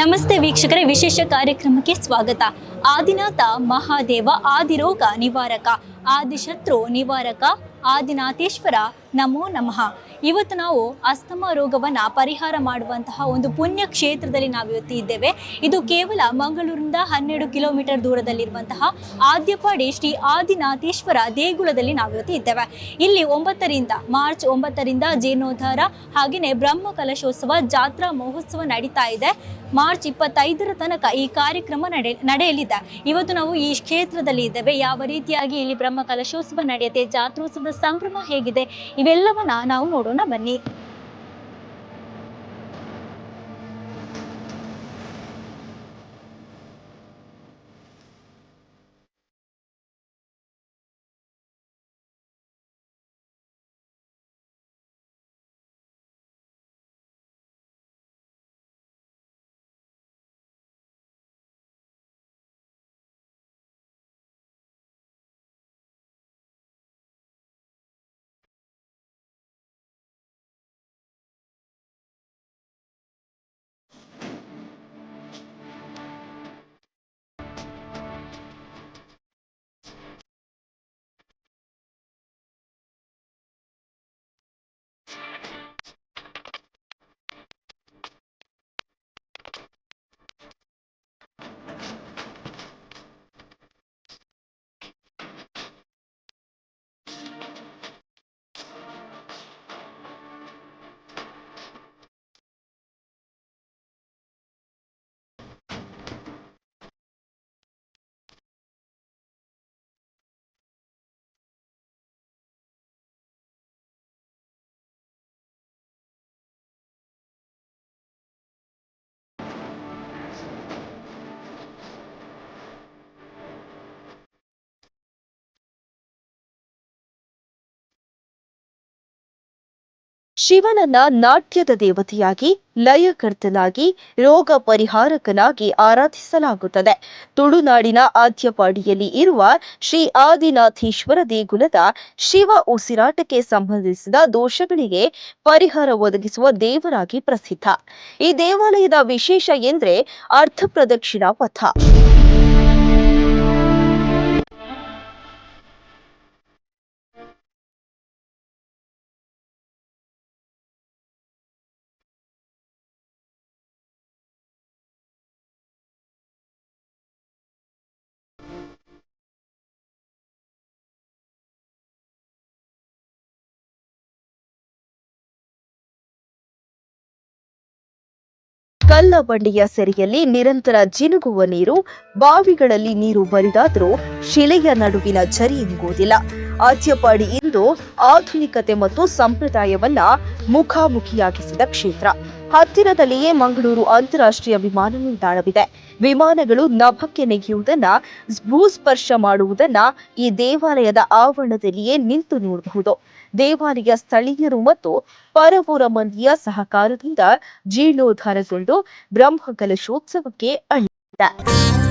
ನಮಸ್ತೆ ವೀಕ್ಷಕರ, ವಿಶೇಷ ಕಾರ್ಯಕ್ರಮಕ್ಕೆ ಸ್ವಾಗತ. ಆದಿನಾಥ ಮಹಾದೇವ, ಆದಿರೋಗ ನಿವಾರಕ, ಆದಿಶತ್ರು ನಿವಾರಕ, ಆದಿನಾಥೇಶ್ವರ, ನಮೋ ನಮಃ. ಇವತ್ತು ನಾವು ಅಸ್ತಮ ರೋಗವನ್ನು ಪರಿಹಾರ ಮಾಡುವಂತಹ ಒಂದು ಪುಣ್ಯ ಕ್ಷೇತ್ರದಲ್ಲಿ ನಾವು ಇವತ್ತು ಇದ್ದೇವೆ. ಇದು ಕೇವಲ ಮಂಗಳೂರಿನಿಂದ ಹನ್ನೆರಡು ಕಿಲೋಮೀಟರ್ ದೂರದಲ್ಲಿರುವಂತಹ ಆದ್ಯಪಾಡಿ ಶ್ರೀ ಆದಿನಾಥೇಶ್ವರ ದೇಗುಲದಲ್ಲಿ ನಾವು ಇವತ್ತು ಇದ್ದೇವೆ. ಇಲ್ಲಿ ಒಂಬತ್ತರಿಂದ, ಮಾರ್ಚ್ ಒಂಬತ್ತರಿಂದ ಜೀರ್ಣೋದ್ಧಾರ, ಹಾಗೆಯೇ ಬ್ರಹ್ಮ ಕಲಶೋತ್ಸವ, ಜಾತ್ರಾ ಮಹೋತ್ಸವ ನಡೀತಾ ಇದೆ. ಮಾರ್ಚ್ ಇಪ್ಪತ್ತೈದರ ತನಕ ಈ ಕಾರ್ಯಕ್ರಮ ನಡೆ, ನಡೆಯಲಿದೆ. ಇವತ್ತು ನಾವು ಈ ಕ್ಷೇತ್ರದಲ್ಲಿ ಇದ್ದೇವೆ. ಯಾವ ರೀತಿಯಾಗಿ ಇಲ್ಲಿ ಬ್ರಹ್ಮ ಕಲಶೋತ್ಸವ ನಡೆಯುತ್ತೆ, ಜಾತ್ರೋತ್ಸವದ ಸಂಭ್ರಮ ಹೇಗಿದೆ, ಇವೆಲ್ಲವನ್ನ ನಾವು ನೋಡೋಣ ಬನ್ನಿ. ಶಿವನನ್ನ ನಾಟ್ಯದ ದೇವತೆಯಾಗಿ, ಲಯಕರ್ತನಾಗಿ, ರೋಗ ಪರಿಹಾರಕನಾಗಿ ಆರಾಧಿಸಲಾಗುತ್ತದೆ. ತುಳುನಾಡಿನ ಆದ್ಯಪಾಡಿಯಲ್ಲಿ ಇರುವ ಶ್ರೀ ಆದಿನಾಥೇಶ್ವರ ದೇಗುಲದ ಶಿವ ಉಸಿರಾಟಕ್ಕೆ ಸಂಬಂಧಿಸಿದ ದೋಷಗಳಿಗೆ ಪರಿಹಾರ ಒದಗಿಸುವ ದೇವರಾಗಿ ಪ್ರಸಿದ್ಧ. ಈ ದೇವಾಲಯದ ವಿಶೇಷ ಎಂದ್ರೆ ಅರ್ಥ ಪ್ರದಕ್ಷಿಣಾ ಪಥ. ಕಲ್ಲ ಬಂಡೆಯ ಸೆರೆಯಲ್ಲಿ ನಿರಂತರ ಜಿನುಗುವ ನೀರು, ಬಾವಿಗಳಲ್ಲಿ ನೀರು ಬರಿದಾದರೂ ಶಿಲೆಯ ನಡುವಿನ ಝರಿ ಇಂಗುವುದಿಲ್ಲ ಆದ್ಯಪಾಡಿ ಇಂದು ಆಧುನಿಕತೆ ಮತ್ತು ಸಂಪ್ರದಾಯವನ್ನ ಮುಖಾಮುಖಿಯಾಗಿಸಿದ ಕ್ಷೇತ್ರ. ಹತ್ತಿರದಲ್ಲಿಯೇ ಮಂಗಳೂರು ಅಂತಾರಾಷ್ಟ್ರೀಯ ವಿಮಾನ ನಿಲ್ದಾಣವಿದೆ. ವಿಮಾನಗಳು ನಭಕ್ಕೆ ನೆಗೆಯುವುದನ್ನ, ಭೂಸ್ಪರ್ಶ ಮಾಡುವುದನ್ನ ಈ ದೇವಾಲಯದ ಆವರಣದಲ್ಲಿಯೇ ನಿಂತು ನೋಡಬಹುದು. ದೇವಾಲಯ ಸ್ಥಳೀಯರು ಮತ್ತು ಪರವೂರ ಮಂದಿಯ ಸಹಕಾರದಿಂದ ಜೀರ್ಣೋದ್ಧಾರಗೊಂಡು ಬ್ರಹ್ಮ ಕಲಶೋತ್ಸವಕ್ಕೆ ಅಣಿಯಿದೆ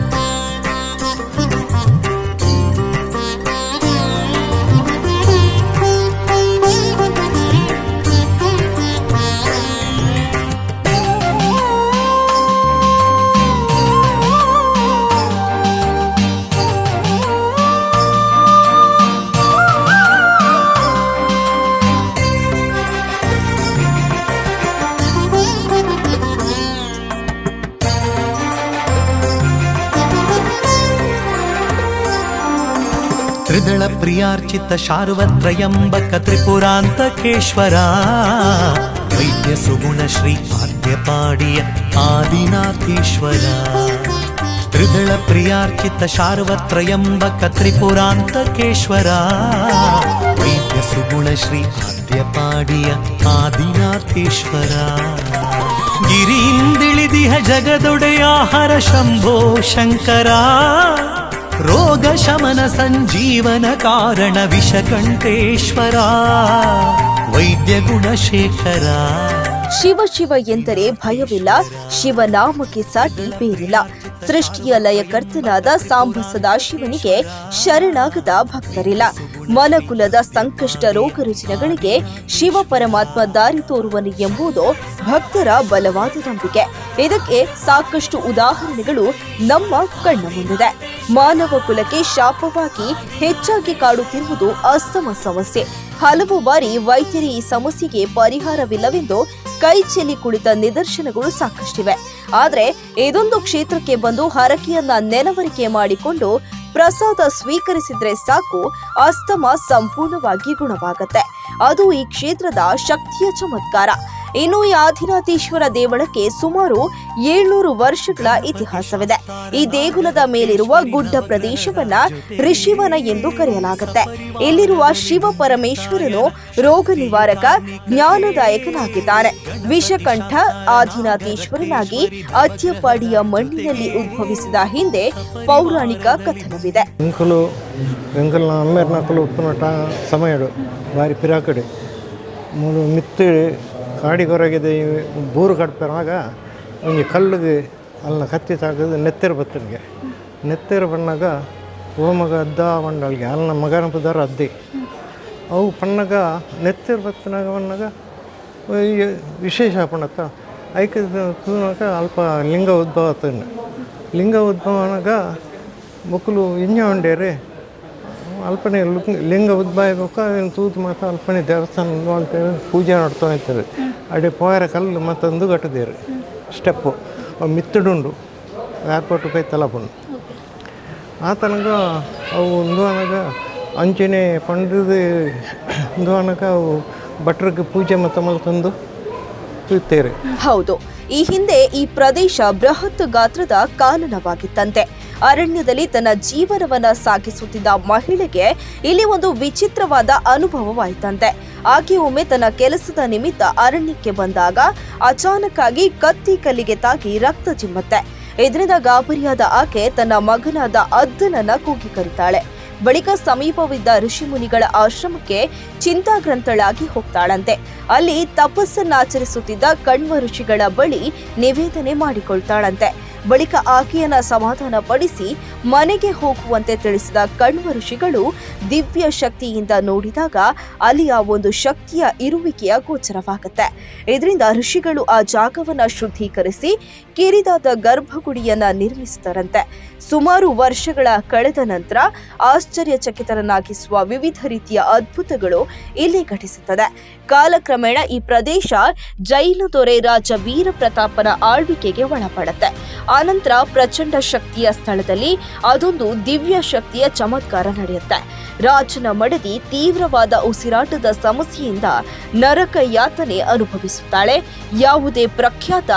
ತ್ರಿದಳ ಪ್ರಿಯಾರ್ಚಿತ ಶಾರ್ವತ್ರಯಂಬಕ ತ್ರಿಪುರಾಂತಕೇಶ್ವರ ವೈದ್ಯ ಸುಗುಣ ಶ್ರೀ ಆದ್ಯಪಾಡಿಯ ಆದಿನಾಥೇಶ್ವರ. ತ್ರಿದಳ ಪ್ರಿಯಾರ್ಚಿತ ಶಾರ್ವತ್ರಯಂಬಕ ತ್ರಿಪುರಾಂತಕೇಶ್ವರ ವೈದ್ಯ ಸುಗುಣ ಶ್ರೀ ಆದ್ಯಪಾಡಿಯ ಆದಿನಾಥೇಶ್ವರ. ಗಿರಿಯಿಂದಿಳಿದಿಹ ಜಗದೊಡೆಯ ಹರ ಶಂಭೋ ಶಂಕರ. रोगशमन सञ्जीवन कारण विषकण्ठेश्वरा वैद्यगुणशेखरा ಶಿವ ಶಿವ ಎಂದರೆ ಭಯವಿಲ್ಲ ಶಿವನಾಮಕ್ಕೆ ಸಾಟಿ ಬೇರಿಲ್ಲ. ಸೃಷ್ಟಿಯ ಲಯಕರ್ತನಾದ ಸಾಂಬ ಸದಾಶಿವನಿಗೆ ಶರಣಾಗದ ಭಕ್ತರಿಲ್ಲ. ಮನಕುಲದ ಸಂಕಷ್ಟ ರೋಗ ರುಜಿನಗಳಿಗೆ ಶಿವ ಪರಮಾತ್ಮ ದಾರಿ ತೋರುವನು ಎಂಬುದು ಭಕ್ತರ ಬಲವಾದ ನಂಬಿಕೆ. ಇದಕ್ಕೆ ಸಾಕಷ್ಟು ಉದಾಹರಣೆಗಳು ನಮ್ಮ ಕಣ್ಣ ಮುಂದಿದೆ ಮಾನವ ಕುಲಕ್ಕೆ ಶಾಪವಾಗಿ ಹೆಚ್ಚಾಗಿ ಕಾಡುತ್ತಿರುವುದು ಅಸ್ತಮ ಸಮಸ್ಯೆ. ಹಲವು ಬಾರಿ ವೈದ್ಯರಿ ಈ ಸಮಸ್ಯೆಗೆ ಪರಿಹಾರವಿಲ್ಲವೆಂದು ಕೈ ಚೆಲ್ಲಿ ಕುಳಿತ ನಿದರ್ಶನಗಳು ಸಾಕಷ್ಟಿವೆ. ಆದರೆ ಇದೊಂದು ಕ್ಷೇತ್ರಕ್ಕೆ ಬಂದು ಹರಕೆಯನ್ನ ನೆನವರಿಕೆ ಮಾಡಿಕೊಂಡು ಪ್ರಸಾದ ಸ್ವೀಕರಿಸಿದ್ರೆ ಸಾಕು, ಅಸ್ತಮ ಸಂಪೂರ್ಣವಾಗಿ ಗುಣವಾಗತ್ತೆ. ಅದು ಈ ಕ್ಷೇತ್ರದ ಶಕ್ತಿಯ ಚಮತ್ಕಾರ. ಇನ್ನು ಈ ಆದಿನಾಥೇಶ್ವರ ದೇವಳಕ್ಕೆ ಸುಮಾರು ಏಳ್ನೂರು ವರ್ಷಗಳ ಇತಿಹಾಸವಿದೆ. ಈ ದೇಗುಲದ ಮೇಲಿರುವ ಗುಡ್ಡ ಪ್ರದೇಶವನ್ನ ಋಷಿವನ ಎಂದು ಕರೆಯಲಾಗುತ್ತೆ. ಇಲ್ಲಿರುವ ಶಿವ ಪರಮೇಶ್ವರನು ರೋಗ ನಿವಾರಕ, ಜ್ಞಾನದಾಯಕನಾಗಿದ್ದಾನೆ. ವಿಷಕಂಠ ಆದಿನಾಥೇಶ್ವರನಾಗಿ ಅತ್ಯಪಾಡಿಯ ಮಣ್ಣಿನಲ್ಲಿ ಉದ್ಭವಿಸಿದ ಹಿಂದೆ ಪೌರಾಣಿಕ ಕಥನವಿದೆ. ಸಮಯ ಬಾರಿ ಪಿರಾಕಡೆ. ಕಾಡಿಗೊರಗಿದೆ ಬೂರು ಕಡ್ಪೆನಾಗ ಅವನಿಗೆ ಕಲ್ಲಿಗೆ ಅಲ್ಲ ಕತ್ತಿ ತಾಕಿದ್ರೆ ನೆತ್ತೆರು ಬತ್ತನಿಗೆ ನೆತ್ತೆರು ಬಣ್ಣಾಗ ಓಮಗ ಅದ್ದ ಮಂಡಳಿಗೆ ಅಲ್ಲ ಮಗನ ಪದಾರ ಅದ್ದಿ. ಅವು ಪಣ್ಣಗ ನೆತ್ತೆರು ಬತ್ತನಾಗ ಬಣ್ಣಾಗ ವಿಶೇಷ ಪಣ್ಣತ್ತ ಐಕ ತೂನಾಗ ಅಲ್ಪ ಲಿಂಗ ಉದ್ಭವ ಲಿಂಗ ಉದ್ಭವನಾಗ ಮಕ್ಕಳು ಇಂಜ ಉಂಡೇರಿ ಅಲ್ಪನೆ ಲಿಂಗ ಲಿಂಗ ಏನು ತೂತು ಮಾತ ಅಲ್ಪನೆ ದೇವಸ್ಥಾನ ಅಂತೇಳಿ ಪೂಜೆ ನೋಡ್ತಾ ಇರ್ತಾರೆ. ಅಡೆ ಪೋಯರ ಕಲ್ಲು ಮತ್ತೊಂದು ಕಟ್ಟದೇರು ಸ್ಟೆಪ್ಪು ಮಿತ್ತಡುಂಡು. ಏರ್ಪೋರ್ಟ್ ಕೈ ತಲಪುಂಡು ಆ ತನಕ ಅವು ಒಂದು ಅನಗ ಅಂಚನೆ ಪಂಡದ ಒಂದು ಅನಗ ಅವು ಭಟ್ರಿಗೆ ಪೂಜೆ ಮತ್ತು ತಂದು ಇರ್ತೇವೆ ಹೌದು. ಈ ಹಿಂದೆ ಈ ಪ್ರದೇಶ ಬೃಹತ್ ಗಾತ್ರದ ಕಾನನವಾಗಿತ್ತಂತೆ. ಅರಣ್ಯದಲ್ಲಿ ತನ್ನ ಜೀವನವನ್ನ ಸಾಗಿಸುತ್ತಿದ್ದ ಮಹಿಳೆಗೆ ಇಲ್ಲಿ ಒಂದು ವಿಚಿತ್ರವಾದ ಅನುಭವವಾಯಿತಂತೆ. ಆಕೆ ಒಮ್ಮೆ ತನ್ನ ಕೆಲಸದ ನಿಮಿತ್ತ ಅರಣ್ಯಕ್ಕೆ ಬಂದಾಗ ಅಚಾನಕ್ ಆಗಿ ಕತ್ತಿ ಕಲ್ಲಿಗೆ ತಾಗಿ ರಕ್ತ ಚಿಮ್ಮತ್ತೆ. ಇದರಿಂದ ಗಾಬರಿಯಾದ ಆಕೆ ತನ್ನ ಮಗನಾದ ಅದ್ದನನ್ನ ಕೂಗಿ ಕರೀತಾಳೆ. ಬಳಿಕ ಸಮೀಪವಿದ್ದ ಋಷಿಮುನಿಗಳ ಆಶ್ರಮಕ್ಕೆ ಚಿಂತಾಗ್ರಂಥಳಾಗಿ ಹೋಗ್ತಾಳಂತೆ. ಅಲ್ಲಿ ತಪಸ್ಸನ್ನಾಚರಿಸುತ್ತಿದ್ದ ಕಣ್ವ ಋಷಿಗಳ ಬಳಿ ನಿವೇದನೆ ಮಾಡಿಕೊಳ್ತಾಳಂತೆ. ಬಳಿಕ ಆಕೆಯನ್ನ ಸಮಾಧಾನಪಡಿಸಿ ಮನೆಗೆ ಹೋಗುವಂತೆ ತಿಳಿಸಿದ ಕಣ್ವ ಋಷಿಗಳು ದಿವ್ಯ ಶಕ್ತಿಯಿಂದ ನೋಡಿದಾಗ ಅಲ್ಲಿಯ ಒಂದು ಶಕ್ತಿಯ ಇರುವಿಕೆಯ ಗೋಚರವಾಗುತ್ತೆ. ಇದರಿಂದ ಋಷಿಗಳು ಆ ಜಾಗವನ್ನ ಶುದ್ಧೀಕರಿಸಿ ಕಿರಿದಾದ ಗರ್ಭಗುಡಿಯನ್ನ ನಿರ್ಮಿಸಿದರಂತೆ. ಸುಮಾರು ವರ್ಷಗಳ ಕಳೆದ ನಂತರ ಆಶ್ಚರ್ಯಚಕಿತರನ್ನಾಗಿಸುವ ವಿವಿಧ ರೀತಿಯ ಅದ್ಭುತಗಳು ಇಲ್ಲಿ ಘಟಿಸುತ್ತದೆ. ಕಾಲಕ್ರಮೇಣ ಈ ಪ್ರದೇಶ ಜೈನ ದೊರೆ ರಾಜ ವೀರ ಪ್ರತಾಪನ ಆಳ್ವಿಕೆಗೆ ಒಳಪಡುತ್ತೆ. ಆನಂತರ ಪ್ರಚಂಡ ಶಕ್ತಿಯ ಸ್ಥಳದಲ್ಲಿ ಅದೊಂದು ದಿವ್ಯ ಶಕ್ತಿಯ ಚಮತ್ಕಾರ ನಡೆಯುತ್ತೆ. ರಾಜನ ಮಡದಿ ತೀವ್ರವಾದ ಉಸಿರಾಟದ ಸಮಸ್ಯೆಯಿಂದ ನರಕ ಯಾತನೆ ಅನುಭವಿಸುತ್ತಾಳೆ. ಯಾವುದೇ ಪ್ರಖ್ಯಾತ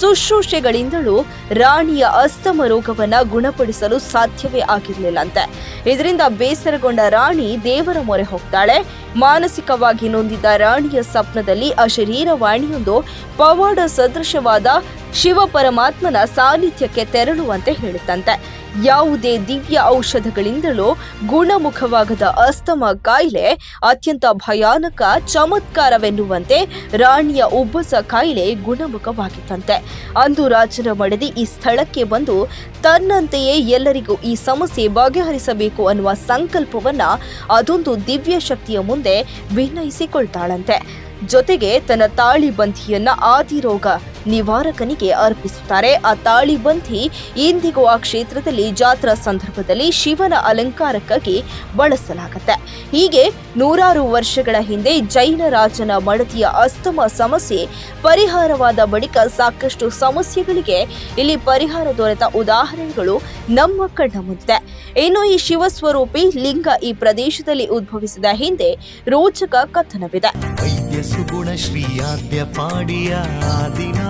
ಶುಶ್ರೂಷೆಗಳಿಂದಲೂ ರಾಣಿಯ ಅಸ್ತಮ ರೋಗವನ್ನ ಗುಣಪಡಿಸಲು ಸಾಧ್ಯವೇ ಆಗಿರಲಿಲ್ಲಂತೆ. ಇದರಿಂದ ಬೇಸರಗೊಂಡ ರಾಣಿ ದೇವರ ಮೊರೆ ಹೋಗ್ತಾಳೆ. ಮಾನಸಿಕವಾಗಿ ನೊಂದಿದ್ದ ರಾಣಿಯ ಸ್ವಪ್ನದಲ್ಲಿ ಅಶರೀರವಾಣಿಯೊಂದು ಪವಾಡ ಸದೃಶವಾದ ಶಿವ ಪರಮಾತ್ಮನ ಸಾನ್ನಿಧ್ಯಕ್ಕೆ ತೆರಳುವಂತೆ ಹೇಳುತ್ತಂತೆ. ಯಾವುದೇ ದಿವ್ಯ ಔಷಧಗಳಿಂದಲೂ ಗುಣಮುಖವಾಗದ ಅಸ್ತಮ ಕಾಯಿಲೆ, ಅತ್ಯಂತ ಭಯಾನಕ ಚಮತ್ಕಾರವೆನ್ನುವಂತೆ ರಾಣಿಯ ಉಬ್ಬಸ ಕಾಯಿಲೆ ಗುಣಮುಖವಾಗಿತ್ತಂತೆ. ಅಂದು ರಾಜನ ಮಡದಿ ಈ ಸ್ಥಳಕ್ಕೆ ಬಂದು ತನ್ನಂತೆಯೇ ಎಲ್ಲರಿಗೂ ಈ ಸಮಸ್ಯೆ ಬಗೆಹರಿಸಬೇಕು ಅನ್ನುವ ಸಂಕಲ್ಪವನ್ನ ಅದೊಂದು ದಿವ್ಯ ಶಕ್ತಿಯ ಮುಂದೆ ಭಿನ್ನಯಿಸಿಕೊಳ್ತಾಳಂತೆ ಜೊತೆಗೆ ತನ್ನ ತಾಳಿ ಬಂಧಿಯನ್ನ ಆದಿರೋಗ ನಿವಾರಕನಿಗೆ ಅರ್ಪಿಸುತ್ತಾರೆ. ಆ ತಾಳಿ ಬಂಧಿ ಇಂದಿಗೂ ಆ ಕ್ಷೇತ್ರದಲ್ಲಿ ಜಾತ್ರಾ ಸಂದರ್ಭದಲ್ಲಿ ಶಿವನ ಅಲಂಕಾರಕ್ಕಾಗಿ ಬಳಸಲಾಗುತ್ತೆ. ಹೀಗೆ ನೂರಾರು ವರ್ಷಗಳ ಹಿಂದೆ ಜೈನ ರಾಜನ ಮಡತಿಯ ಅಸ್ತಮ ಸಮಸ್ಯೆ ಪರಿಹಾರವಾದ ಬಳಿಕ ಸಾಕಷ್ಟು ಸಮಸ್ಯೆಗಳಿಗೆ ಇಲ್ಲಿ ಪರಿಹಾರ ದೊರೆತ ಉದಾಹರಣೆಗಳು ನಮ್ಮ ಕಣ್ಣ ಮುಂದಿದೆ. ಇನ್ನು ಈ ಶಿವಸ್ವರೂಪಿ ಲಿಂಗ ಈ ಪ್ರದೇಶದಲ್ಲಿ ಉದ್ಭವಿಸಿದ ಹಿಂದೆ ರೋಚಕ ಕಥನವಿದೆ.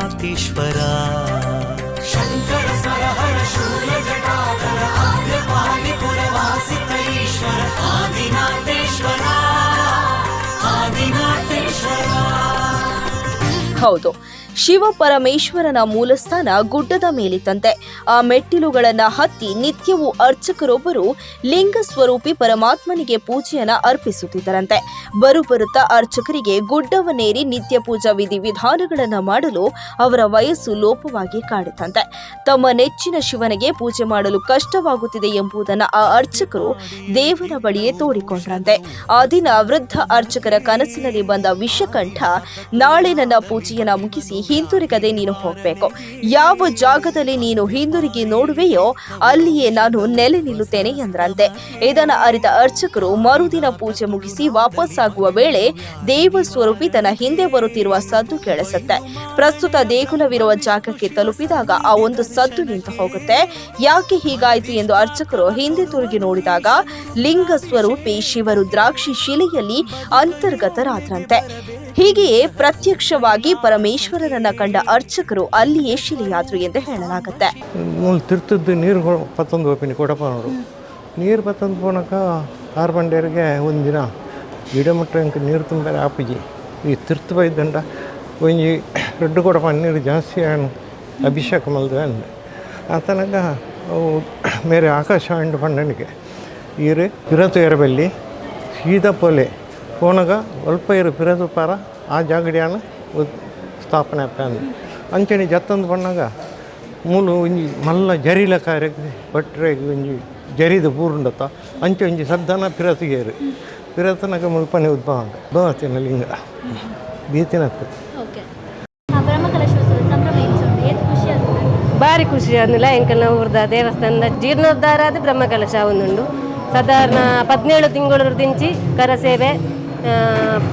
ವೈದ್ಯ ಸುಗುಣ ಶ್ರೀಯಾದ್ಯ ಪಾಡಿಯ ಆದಿನಾಥೇಶ್ವರ ಶಂಕರ ಸರಹರ ಶೂಲ ಜಟಾಧರ ಆದ್ಯ ಪಾಡಿ ಪುರವಾಸಿತ ಈಶ್ವರ ಆದಿನಾಥೇಶ್ವರ ಆದಿನಾಥೇಶ್ವರ ಹೌದು. ಶಿವ ಪರಮೇಶ್ವರನ ಮೂಲಸ್ಥಾನ ಗುಡ್ಡದ ಮೇಲಿತ್ತಂತೆ. ಆ ಮೆಟ್ಟಿಲುಗಳನ್ನ ಹತ್ತಿ ನಿತ್ಯವೂ ಅರ್ಚಕರೊಬ್ಬರು ಲಿಂಗ ಸ್ವರೂಪಿ ಪರಮಾತ್ಮನಿಗೆ ಪೂಜೆಯನ್ನ ಅರ್ಪಿಸುತ್ತಿದ್ದರಂತೆ. ಬರುಬರುತ್ತಾ ಅರ್ಚಕರಿಗೆ ಗುಡ್ಡವನ್ನೇರಿ ನಿತ್ಯ ಪೂಜಾ ವಿಧಿ ವಿಧಾನಗಳನ್ನ ಮಾಡಲು ಅವರ ವಯಸ್ಸು ಲೋಪವಾಗಿ ಕಾಡುತ್ತಂತೆ. ತಮ್ಮ ನೆಚ್ಚಿನ ಶಿವನಿಗೆ ಪೂಜೆ ಮಾಡಲು ಕಷ್ಟವಾಗುತ್ತಿದೆ ಎಂಬುದನ್ನು ಆ ಅರ್ಚಕರು ದೇವರ ಬಳಿಯೇ ತೋಡಿಕೊಂಡ್ರಂತೆ. ಆ ದಿನ ವೃದ್ಧ ಅರ್ಚಕರ ಕನಸಿನಲ್ಲಿ ಬಂದ ವಿಷಕಂಠ ನಾಳೆ ನನ್ನ ಪೂಜೆಯನ್ನ ಮುಗಿಸಿ ಹಿಂದಿರುಗದೆ ನೀನು ಹೋಗಬೇಕು. ಯಾವ ಜಾಗದಲ್ಲಿ ನೀನು ಹಿಂದಿರುಗಿ ನೋಡುವೆಯೋ ಅಲ್ಲಿಯೇ ನಾನು ನೆಲೆ ನಿಲ್ಲುತ್ತೇನೆ ಎಂದ್ರಂತೆ. ಇದನ್ನು ಅರಿತ ಅರ್ಚಕರು ಮರುದಿನ ಪೂಜೆ ಮುಗಿಸಿ ವಾಪಸ್ಸಾಗುವ ವೇಳೆ ದೇವ ಸ್ವರೂಪಿ ತನ್ನ ಹಿಂದೆ ಬರುತ್ತಿರುವ ಸದ್ದು ಕೇಳಿಸುತ್ತೆ. ಪ್ರಸ್ತುತ ದೇಗುಲವಿರುವ ಜಾಗಕ್ಕೆ ತಲುಪಿದಾಗ ಆ ಒಂದು ಸದ್ದು ನಿಂತು ಹೋಗುತ್ತೆ. ಯಾಕೆ ಹೀಗಾಯಿತು ಎಂದು ಅರ್ಚಕರು ಹಿಂದೆ ತಿರುಗಿ ನೋಡಿದಾಗ ಲಿಂಗ ಸ್ವರೂಪಿ ಶಿವರುದ್ರಾಕ್ಷಿ ಶಿಲೆಯಲ್ಲಿ ಅಂತರ್ಗತರಾದ್ರಂತೆ. ಹೀಗೆಯೇ ಪ್ರತ್ಯಕ್ಷವಾಗಿ ಪರಮೇಶ್ವರರನ್ನ ಕಂಡ ಅರ್ಚಕರು ಅಲ್ಲಿಯೇ ಶಿಲೆಯಾದ್ರು ಎಂದು ಹೇಳಲಾಗುತ್ತೆ. ತಿರ್ತದ್ದು ನೀರು ಪತ್ತೊಂದು ಒಪ್ಪಿನಿ ಕೊಡಪನವರು ನೀರು ಪತ್ತೊಂದು ಪೋನಕ ಆರು ಬಂಡೆಯರಿಗೆ ಒಂದಿನ ಗಿಡಮಟ್ಟ ನೀರು ತುಂಬಾರೆ ಆಪುಜಿ ಈ ತಿರ್ತು ಬೈದಂಡ ಒಂಜಿ ರೆಡ್ಡು ಕೊಡಪ ನೀರು ಜಾಸ್ತಿ ಅಭಿಷೇಕ ಮಲ್ದು ಅಂದೆ. ಆತನಾಗ ಮೇರೆ ಆಕಾಶ ಅಂಡ್ ಪಂಡನಿಗೆ ಈರು ಇರತು ಎರಬಲ್ಲಿ ಸೀದಾ ಪೊಲೆ ಪೋನಗ ಅಲ್ಪ ಇರು ಪಿರತು ಪಾರ ಆ ಜಾಗಡಿಯಾನ ಸ್ಥಾಪನೆ ಆಗ್ತಾನೆ. ಅಂಚಣಿ ಅಂಚನೆ ಜತ್ತೊಂದು ಬಣ್ಣಗ ಮೂಲು ಒಂಜಿ ಮಲ್ಲ ಜರಿಲ ಕಾರ್ಯಕ್ಕೆ ಬಟ್ರೆ ಒಂಜಿ ಜರಿದ ಪೂರ್ಣತ. ಅಂಚೆ ಒಂಜಿ ಸದ್ದನ ಪಿರತಿಗೇರು. ಪಿರತನಕ ಮುಲ್ಪನೆ ಉದ್ಭವ ಅಂತ ಭವತಿನ ಲಿಂಗ ಭೀತಿನ ಭಾರಿ ಖುಷಿ ಅಂದಿಲ್ಲ ಎಂಕಲ್ನ ಊರ್ದ ದೇವಸ್ಥಾನದ ಜೀರ್ಣೋದ್ಧಾರ ಆದ ಬ್ರಹ್ಮಕಲಶ ಒಂದುಂಡು ಸಾಧಾರಣ ಪದಿನೇಳು ತಿಂಗಳು ದಿಂಚಿ ಕರಸೇವೆ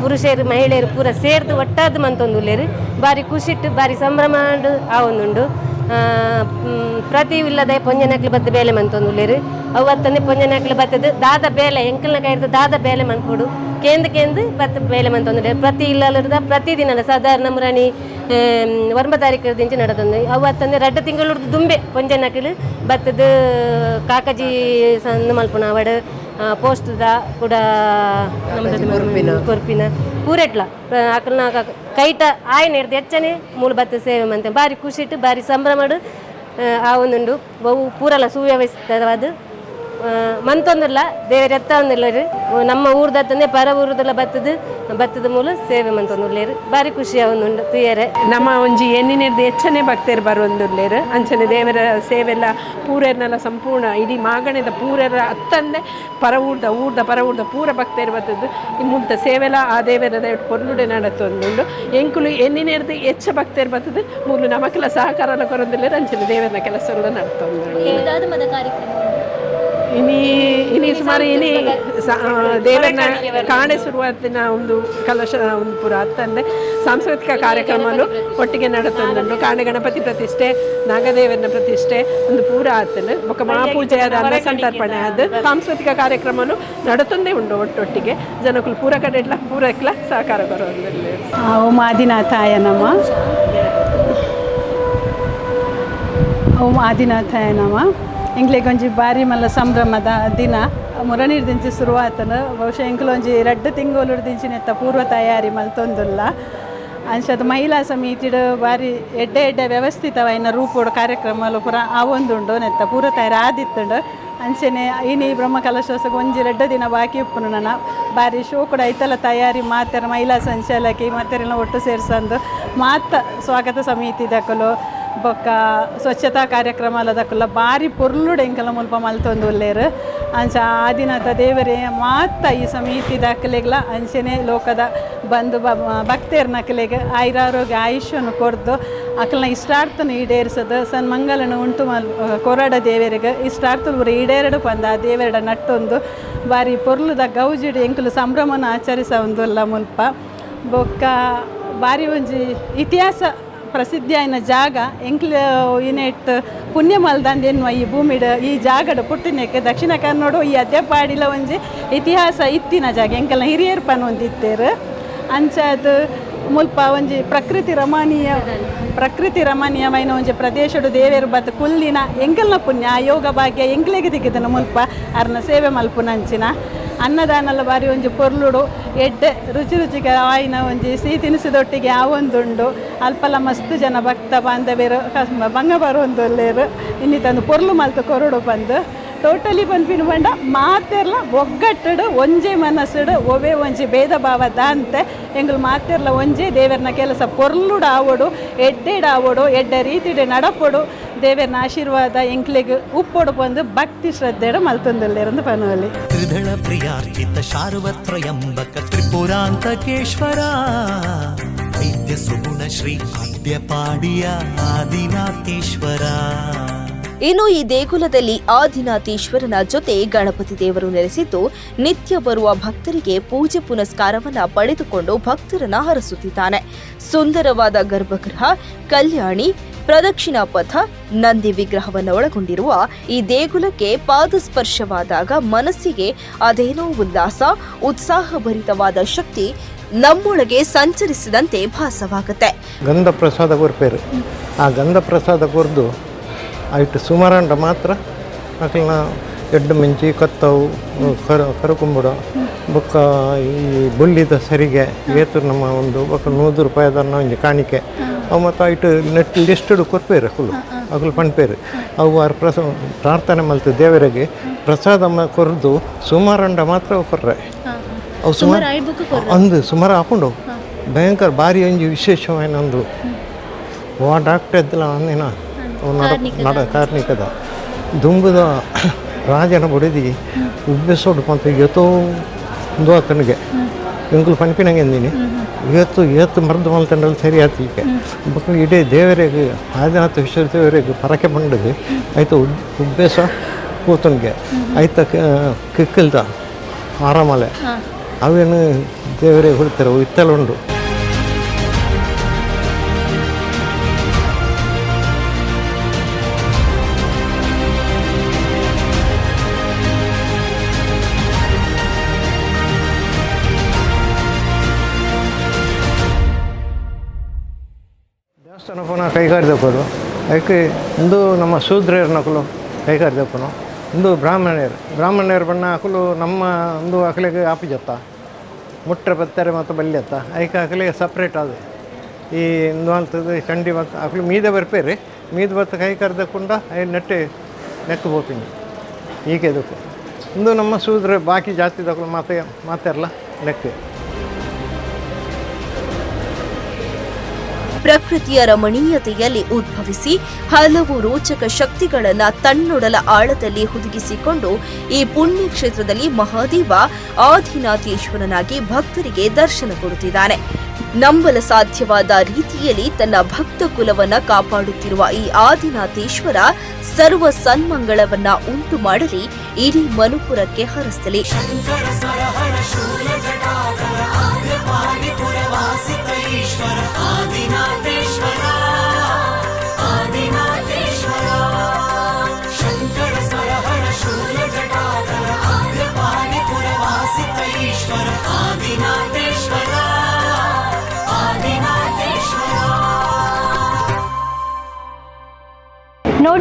ಪುರುಷರು ಮಹಿಳೆಯರು ಪೂರ ಸೇರ್ದು ಒಟ್ಟಾದ ಮಂತೊಂದುಲ್ಲೇರು ಭಾರಿ ಖುಷಿಟ್ಟು ಭಾರಿ ಸಂಭ್ರಮ ಆ ಒಂದುಂಡು. ಆ, ಪ್ರತಿ ಇಲ್ಲದೆ ಪೊಂಜನಕ್ಲು ಬತ್ತ ಬೇಲೆ ಮಂತೊಂದುಲ್ಲೇರು ಅವತ್ತಂದೆ ಪೊಂಜನಕ್ಲು ಬತ್ತದ ದಾದ ಬೇಲೆ ಎಂಕಲ್ನ ಕೈಡ್ದು ದಾದ ಬೇಲೆ ಮಂತ್ಕೊಡು ಕೇಂದ್ರ ಕೇಂದ್ರ ಬತ್ತ ಬೇಲೆ ಮಂತೊಂದುಲ್ಲೇರು ಪ್ರತಿ ಇಲ್ಲದ ಪ್ರತಿ ದಿನ ಸಾಧಾರಣ ಮುರಾಣಿ ಒಂಬ ತಾರೀಕು ದಿಂಚಿ ನಡೆದೊಂದು. ಅವತ್ತಂದೆ ರಡ್ಡ ತಿಂಗಳು ದುಂಬೆ ಪೊಂಜನಕ್ಲು ಬತ್ತದ ಕಾಕಜಿ ಸಣ್ಣ ಮಲ್ಪುನ ಅವಡು. ಪೋಸ್ಟ್ದ ಕೂಡ ಕೊರ್ಪಿನ. ಪೂರೆಟ್ಲ. ಅಕಲ್ನ ಕೈಟ ಆಯ್ನ ಹಿಡ್ದು ಹೆಚ್ಚನೆ ಮೂಲ ಬತ್ತ ಸೇವೆ ಮಂತೆ. ಭಾರಿ ಖುಷಿಟ್ಟು ಭಾರಿ ಸಂಭ್ರಮಡು ಆ ಒಂದುಂಡು. ಬಹು ಪೂರಲ ಸುವ್ಯವಸ್ಥಿತವಾದ. ಮಂತೊಂದಿಲ್ಲ ದೇವರ ಎತ್ತ ಒಂದಿಲ್ಲ ರೀ. ನಮ್ಮ ಊರ್ದತ್ತಂದೆ ಪರ ಊರದಲ್ಲ ಬತ್ತದ ಬತ್ತದ ಮೂಲ ಸೇವೆ ಮಂತೊಂದುಲ್ಲೇರು ಬಾರಿ ಖುಷಿ ಒಂದುಂಡು ತುಯ್ಯರೆ. ನಮ್ಮ ಒಂಜಿ ಎಣ್ಣಿನಿರ್ದು ಹೆಚ್ಚನೆ ಭಕ್ತರು ಬರೋಂದುಲ್ಲೇರು ಅಂಚನೆ ದೇವರ ಸೇವೆಲ್ಲ ಪೂರರ್ನೆಲ್ಲ ಸಂಪೂರ್ಣ ಇಡೀ ಮಾಗಣದ ಪೂರರ ಅತ್ತಂದೆ ಪರ ಊರ್ದ ಊರ್ದ ಪರ ಊರ್ದ ಪೂರ ಭಕ್ತರು ಬತ್ತದ್ದು. ಈ ಮುಲ್ತ ಸೇವೆಲ್ಲ ಆ ದೇವರದ ಪೊರ್ಲುಡೆ ನಡತ್ತೊಂದುಂಡು ಎಂಕುಲು ಎಣ್ಣಿನಿರ್ದು ಹೆಚ್ಚ ಭಕ್ತರು ಬರ್ತದೆ ಮೂಲು ನಮಕೆಲ್ಲ ಸಹಕಾರ ಕೊರೊಂದಿಲ್ಲೇರು ಅಂಚನೆ ದೇವರನ ಕೆಲಸ ಎಲ್ಲ ಕಾರ್ಯಕ್ರಮ ಇನಿ ಇನಿ ಸುಮಾರು ಇನಿ ದೇವರನ್ನ ಕಾಣೆ ಶುರುವಾತಿನ ಒಂದು ಕಲಶ ಒಂದು ಪುರ ಅಂತಂದರೆ ಸಾಂಸ್ಕೃತಿಕ ಕಾರ್ಯಕ್ರಮಗಳು ಒಟ್ಟಿಗೆ ನಡತೊಂದುಂಡು ಕಾಣೆ ಗಣಪತಿ ಪ್ರತಿಷ್ಠೆ ನಾಗದೇವನ ಪ್ರತಿಷ್ಠೆ ಒಂದು ಪೂರ ಆತನು ಬೊಕ್ಕ ಮಹಾಪೂಜೆ ಆದ ಅನ್ನ ಸಂತರ್ಪಣೆ ಆದ ಸಾಂಸ್ಕೃತಿಕ ಕಾರ್ಯಕ್ರಮನು ನಡತೊಂದೇ ಉಂಡು ಒಟ್ಟೊಟ್ಟಿಗೆ. ಜನಕ್ಕೂ ಪೂರ ಕಡೆ ಪೂರಕ್ಲ ಸಹಕಾರ ಬರೋದ್ರಲ್ಲಿ ಓ ಆದಿನಾಥಾಯ ನಮ. ಓಂ ಆದಿನಾಥಾಯ ನಮ. ಎಂಗ್ಲೆಗೊಂಜಿ ಬಾರಿ ಮಲ್ಲ ಸಂಭ್ರಮದ ದಿನ. ಮುರನೀರ್ ದಿಂಚಿ ಶುರುವಾತನು ಬಹುಶಃ ಎಂಕ್ಲೊಂಜಿ ರಡ್ಡು ತಿಂಗೋಲು ದಿಂಚಿನೆತ್ತ ಪೂರ್ವ ತಯಾರಿ ಮಲ್ತೊಂದುಲ್ಲ ಅಂಚದ ಮಹಿಳಾ ಸಮಿತಿಡ್ ಬಾರಿ ಎಡ್ಡೆ ಎಡ್ಡೆ ವ್ಯವಸ್ಥಿತವಾಯಿನ ರೂಪೋಡು ಕಾರ್ಯಕ್ರಮಲು ಪೂರ ಆವೊಂದುಂಡು ನೆತ್ತ ಪೂರ್ವ ತಯಾರಿ ಆದಿತ್ತುಂಡು. ಅಂಚನೆ ಇನಿ ಬ್ರಹ್ಮ ಕಲಶೋತ್ಸವ ಒಂಜಿ ರಡ್ಡ ದಿನ ಬಾಕಿ ಉಪ್ಪುನು ನನ್ನ ಬಾರಿ ಶೋ ಕೂಡ ಐತಲ್ಲ ತಯಾರಿ ಮಾತೆರ ಮಹಿಳಾ ಸಂಚಾಲಕಿ ಮಾತೆರೆಲ್ಲ ಒಟ್ಟು ಸೇರಿಸಂದು ಮಾತ ಸ್ವಾಗತ ಸಮಿತಿ ದಕ್ಕಲು ಬೊಕ್ಕ ಸ್ವಚ್ಛತಾ ಕಾರ್ಯಕ್ರಮ ಅಲ್ಲದಕ್ಕುಲ್ಲ ಬಾರಿ ಪೊರ್ಲುಡು ಎಂಕಲ ಮುಲ್ಪ ಮಲ್ತೊಂದು ಉಲ್ಲೇರು. ಅಂಚ ಆದಿನಾಥ ದೇವರೇ ಮಾತ ಈ ಸಮಿತಿ ದಾಖಲೆಗಳ ಅಂಚನೆ ಲೋಕದ ಬಂಧು ಬ ಭಕ್ತೇರ್ ನಕಲೆಗೆ ಆಯುರಾರೋಗ್ಯ ಆಯುಷ್ಯನು ಕೊರ್ದು ಅಕಲನ ಇಷ್ಟಾರ್ಥನ ಈಡೇರಿಸೋದು, ಸನ್ಮಂಗಲನ ಉಂಟು ಮಲ್ ಕೊರಡ ದೇವರಿಗೆ ಇಷ್ಟಾರ್ಥ ಊರು ಈಡೇರಡು ಬಂದ ದೇವರಡ ನಟ್ಟೊಂದು ಬಾರಿ ಪೊರ್ಲುದ ಗೌಜಿಡು ಎಂಕುಲು ಸಂಭ್ರಮನ ಆಚರಿಸ ಒಂದು ಮುಲ್ಪ. ಬೊಕ್ಕ ಬಾರಿ ಒಂಜಿ ಇತಿಹಾಸ ಆಯ್ನ ಜಾಗ ಎಂಕ್ಲ ಯುನೈಟ್ ಮಲ್ದಂದು ಎನ್ನುವ ಈ ಭೂಮಿಡ್ ಈ ಜಾಗಡ್ ಪುಟ್ಟಿನಕ್ಕೆ ದಕ್ಷಿಣ ಕನ್ನಡ ಈ ಅದ್ಯಪಾಡಿಲ ಒಂಜಿ ಇತಿಹಾಸ ಇತ್ತಿನ ಜಾಗ. ಎಂಕಲ್ನ ಹಿರಿಯರ್ ಪನ್ ಒಂದಿತ್ತೇರು ಅಂಚದು ಮುಲ್ಪ ಒಂಜಿ ಪ್ರಕೃತಿ ರಮಣೀಯ ಪ್ರಕೃತಿ ರಮಣೀಯమైన ಒಂಜಿ ಪ್ರದೇಶಡು ದೇವೇರು ಬತ್ ಕುಲ್ಲಿನ ಎಂಕಲ್ನ ಪುಣ್ಯ ಯೋಗ ಭಾಗ್ಯ ಎಂಕ್ಲೆಗೆ ದಿಕ್ಕಿದ ಮುಲ್ಪ ಅರ್ನ ಸೇವೆ ಮಲ್ಪುನಂಚಿನ. ಅನ್ನದಾನಲ ಬಾರಿ ಒಂಜಿ ಪೊರ್ಲುಡು, ಎಡ್ಡೆ, ರುಚಿ ರುಚಿಗೆ ಆಯಿನ ಒಂಜಿ ಸಿಹಿ ತಿನಿಸುದೊಟ್ಟಿಗೆ ಆವೊಂದುಂಡು ಅಲ್ಪಲ ಮಸ್ತ್ ಜನ ಭಕ್ತ ಬಾಂಧವ್ಯರು ಬಂಗ ಇನ್ನಿ ಇನ್ನಿತಂದು ಪೊರ್ಲು ಮಲ್ತು ಕೊರಡು ಬಂದು. ಟೋಟಲಿ ಪನ್ಪಿನ ಬಂಡ, ಮಾತೆರ್ಲ ಒಗ್ಗಟ್ಟಡು, ಒಂಜೆ ಮನಸ್ಸುಡು, ಒವೆ ಒಂಜಿ ಭೇದ ಭಾವ ದಾಂತೆ. ಮಾತೆರ್ಲ ಒಂಜೆ ದೇವರನ್ನ ಕೆಲಸ ಪೊರ್ಲುಡು ಆವೋಡು ಎಡ್ಡೆಡ್ ಎಡ್ಡ ರೀತಿಡೆ ನಡಪೊಡು. ದೇವರನ ಆಶೀರ್ವಾದ ಎಂಕ್ಲೆಗ್ ಉಪ್ಪೊಡು ಬಂದು ಭಕ್ತಿ ಶ್ರದ್ಧೆಡು ಮಲ್ತೊಂದುಲ್ಲೇರಂದು ಪನುವಲಿ ತ್ರಿದಳ ಪ್ರಿಯಾರ್ಚಿತ ಶಾರ್ವತ್ರಯಂಬಕ ತ್ರಿಪುರಾಂತಕೇಶ್ವರ ವೈದ್ಯ ಸುಗುಣ ಶ್ರೀ ಆದ್ಯಪಾಡಿಯ ಆದಿನಾಥೇಶ್ವರ. ಇನ್ನು ಈ ದೇಗುಲದಲ್ಲಿ ಆದಿನಾಥೇಶ್ವರನ ಜೊತೆ ಗಣಪತಿ ದೇವರು ನೆಲೆಸಿದ್ದು ನಿತ್ಯ ಬರುವ ಭಕ್ತರಿಗೆ ಪೂಜೆ ಪುನಸ್ಕಾರವನ್ನ ಪಡೆದುಕೊಂಡು ಭಕ್ತರನ್ನ ಹರಸುತ್ತಿದ್ದಾನೆ. ಸುಂದರವಾದ ಗರ್ಭಗೃಹ ಕಲ್ಯಾಣಿ ಪ್ರದಕ್ಷಿಣಾ ಪಥ, ನಂದಿ ವಿಗ್ರಹವನ್ನು ಒಳಗೊಂಡಿರುವ ಈ ದೇಗುಲಕ್ಕೆ ಪಾದಸ್ಪರ್ಶವಾದಾಗ ಮನಸ್ಸಿಗೆ ಅದೇನೋ ಉಲ್ಲಾಸ, ಉತ್ಸಾಹಭರಿತವಾದ ಶಕ್ತಿ ನಮ್ಮೊಳಗೆ ಸಂಚರಿಸಿದಂತೆ ಭಾಸವಾಗುತ್ತೆ. ಗಂಧ ಪ್ರಸಾದ ಕೊರ್ಪೇರು ಆ ಗಂಧ ಪ್ರಸಾದ ಕೊರ್ದು ಐಟು ಸುಮಾರಂಡ ಮಾತ್ರ, ಅಕ್ಲನ ಎಡ್ಡು ಮಿಂಚಿ ಕತ್ತವು ಕರ, ಕರಕುಂಬುಡ, ಬೊಕ್ಕ ಈ ಬುಲ್ಲಿದ ಸರಿಗೆ ಏತು ನಮ್ಮ ಒಂದು ಬೊಕ್ಕ ನೂರು ರೂಪಾಯಿದನ್ನ ಒಂದು ಕಾಣಿಕೆ. ಐಟು ನೆಟ್ ಲಿಸ್ಟಡ್ ಕೊರ್ಪೇರು ಅಕುಲು ಅಕುಲು ಪಣ್ಪೇರು ಅವು ಅವ್ರ ಪ್ರಸ ಪ್ರಾರ್ಥನೆ ಮಲ್ತು ದೇವರಿಗೆ ಪ್ರಸಾದ ಕೊರ್ದು ಸುಮಾರಂಡ ಮಾತ್ರ ಕೊರ್ರೆ ಅವು ಸುಮಾರು ಅಂದು ಸುಮಾರು ಹಾಕೊಂಡು ಭಯಂಕರ ಭಾರಿ ಒಂಜಿ ವಿಶೇಷವೇನೊಂದು ಒಂದು ಓ ಡಾಕ್ಟರ್ ಎದ್ದಲ ಅಂದಿನ ನಡ ನಡ ಕಾರ್ಣಿಕದ ದುಂಬುದ ರಾಜನ ಬುಡಿದಿ ಉಬ್ಬಿಸೋಡ್ಕೊಂತ ಪಂತ ಎತ್ತೋ ಒಂದು ಆತನಿಗೆ. ಎಂಕುಲು ಪಂಪಿನಂಗೆ ಎಂದಿನಿ ಇವತ್ತು ಇವತ್ತು ಮಲ್ ಮಲ್ತಂಡಲ್ಲಿ ಸರಿ ಆಯ್ತು ಈಗ ಮಕ್ಕಳು ಇಡೀ ದೇವರಿಗೆ ಆದಿನಾಥ ವಿಶ್ವ ದೇವರಿಗೆ ಪರಕೆ ಬಂಡದು ಆಯ್ತು ಉಬ್ಬೆಸ ಕೂತನ್ಗೆ ಆಯ್ತ ಕಿಕ್ಕಲ್ದ ಆರಾಮಲೆ. ಅವೇನು ದೇವರೇ ಹುಡ್ತಾರೆ ಇತ್ತಲ್ಲ ಉಂಡು ದೇವಸ್ಥಾನ ಪುನಃ ಕೈಗಾರಿದಪ್ಪದು ಅದಕ್ಕೆ ಇಂದು ನಮ್ಮ ಶೂದ್ರರ ನಕಲು ಕೈಗಾರಿದಪ್ಪನು ಇಂದು ಬ್ರಾಹ್ಮಣರು ಬ್ರಾಹ್ಮಣರು ಬಣ್ಣ ಹಾಕಲು ನಮ್ಮ ಒಂದು ಅಕಲಿಗೆ ಆಪಿಜತ್ತ. ಮುಟ್ರೆ ಬತ್ತಾರೆ ಮತ್ತು ಬಲ್ಯತ್ತ. ಅದಕ್ಕೆ ಅಕಲಿಗೆ ಸಪ್ರೇಟ್ ಅದು. ಈ ಇಂದು ಅಂತದ್ದು ಚಂಡಿ ಮತ್ತು ಅಕಲು ಮೀದೆ ಬರ್ಪೇರಿ. ಮೀದ ಬತ್ತ ಕೈ ಕರೆದಕ್ಕೊಂಡ ಐ ನೆಟ್ಟೆ ನೆಟ್ಟು ಹೋಗ್ತೀನಿ ಈಗ ಇದಕ್ಕೆ. ಇಂದು ನಮ್ಮ ಶೂದ್ರ ಬಾಕಿ ಜಾತಿ ತಗೊಳ್ಳು ಮಾತೆ ಮಾತಾರಲ್ಲ ಲೆಕ್ಕ ಪ್ರಕೃತಿಯ ರಮಣೀಯತೆಯಲ್ಲಿ ಉದ್ಭವಿಸಿ ಹಲವು ರೋಚಕ ಶಕ್ತಿಗಳನ್ನು ತನ್ನೊಡಲ ಆಳದಲ್ಲಿ ಹುದುಗಿಸಿಕೊಂಡು ಈ ಪುಣ್ಯ ಕ್ಷೇತ್ರದಲ್ಲಿ ಮಹಾದೇವ ಆದಿನಾಥೇಶ್ವರನಾಗಿ ಭಕ್ತರಿಗೆ ದರ್ಶನ ಕೊಡುತ್ತಿದ್ದಾನೆ. ನಂಬಲ ಸಾಧ್ಯವಾದ ರೀತಿಯಲ್ಲಿ ತನ್ನ ಭಕ್ತ ಕುಲವನ್ನು ಕಾಪಾಡುತ್ತಿರುವ ಈ ಆದಿನಾಥೇಶ್ವರ ಸರ್ವ ಸನ್ಮಂಗಳವನ್ನ ಉಂಟು ಮಾಡಲಿ, ಇಡೀ ಮನುಪುರಕ್ಕೆ ಹರಸಲಿ. ಶಂಕರ ಸರಹರ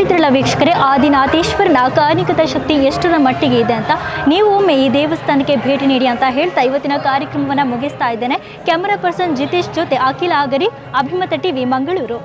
ನೋಡಿದ್ರಲ್ಲ ವೀಕ್ಷಕರೇ, ಆದಿನಾಥೇಶ್ವರನ ಕಾರ್ಮಿಕತಾ ಶಕ್ತಿ ಎಷ್ಟರ ಮಟ್ಟಿಗೆ ಇದೆ ಅಂತ ನೀವು ಒಮ್ಮೆ ಈ ದೇವಸ್ಥಾನಕ್ಕೆ ಭೇಟಿ ನೀಡಿ ಅಂತ ಹೇಳ್ತಾ ಇವತ್ತಿನ ಕಾರ್ಯಕ್ರಮವನ್ನು ಮುಗಿಸ್ತಾ ಇದ್ದೇನೆ. ಕ್ಯಾಮರಾ ಪರ್ಸನ್ ಜಿತೇಶ್ ಜೊತೆ ಅಖಿಲ ಆಗರಿ, ಅಭಿಮತ ಟಿವಿ, ಮಂಗಳೂರು.